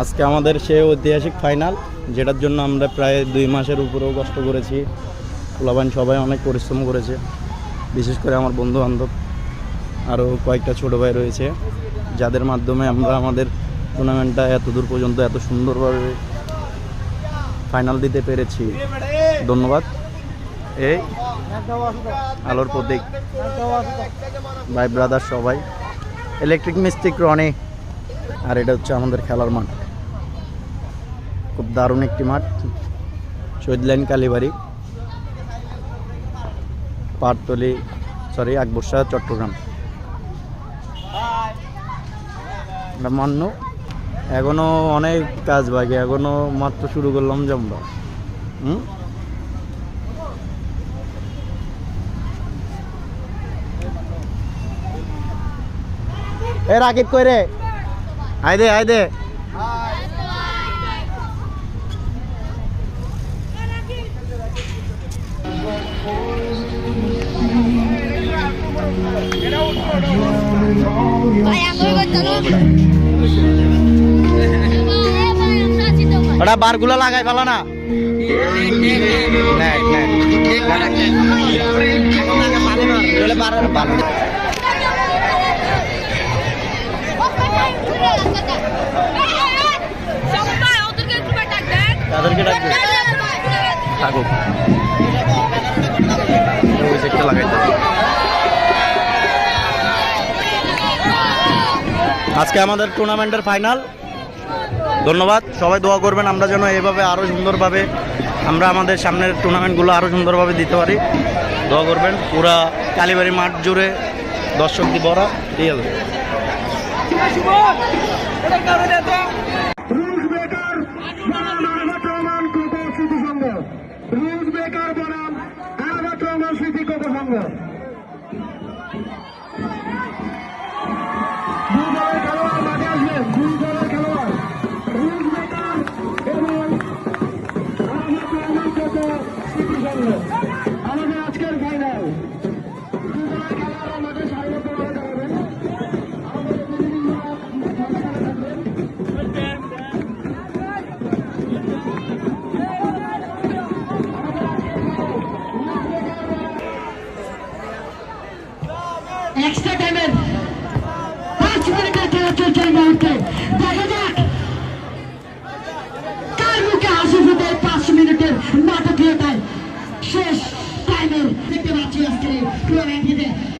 আজকে আমাদের সে ঐতিহাসিক ফাইনাল যেটার জন্য আমরা প্রায় দুই মাসের উপরেও কষ্ট করেছি। পোলাবান সবাই অনেক পরিশ্রম করেছে, বিশেষ করে আমার বন্ধু বান্ধব আরও কয়েকটা ছোটো ভাই রয়েছে, যাদের মাধ্যমে আমরা আমাদের টুর্নামেন্টটা এত দূর পর্যন্ত এত সুন্দরভাবে ফাইনাল দিতে পেরেছি। ধন্যবাদ। এই আলোর প্রতীক। ভাই ব্রাদার সবাই। ইলেকট্রিক মিস্ত্রিক রনি আর এটা হচ্ছে আমাদের খেলার মাঠ। খুব দারুণ একটি মাঠ। শহীদ লাইন কালীবাড়ি। পাটতলি সরি আকবরশাহ, চট্টগ্রাম। আমরা মান্য। এখনও অনেক কাজ বাকি। এখনও মাত্র শুরু করলাম যে আমরা হুম? এ রাকিব কই রে? আই দে দে ওটা বারগুলো লাগাই ফেলা না। বার- বার- আজকে আমাদের টুর্নামেন্টের ফাইনাল। ধন্যবাদ। সবাই দোয়া করবেন, আমরা যেন এভাবে আরও সুন্দরভাবে আমরা আমাদের সামনের টুর্নামেন্টগুলো আরও সুন্দরভাবে দিতে পারি। দোয়া করবেন, পুরা কালীবাড়ি মাঠ জুড়ে দর্শক দিয়ে ভরা ঠিক আছে বেকার বনাম? আরবাট রহমান স্মৃতি কোকো Thank দুই ఎక్స్ట్రా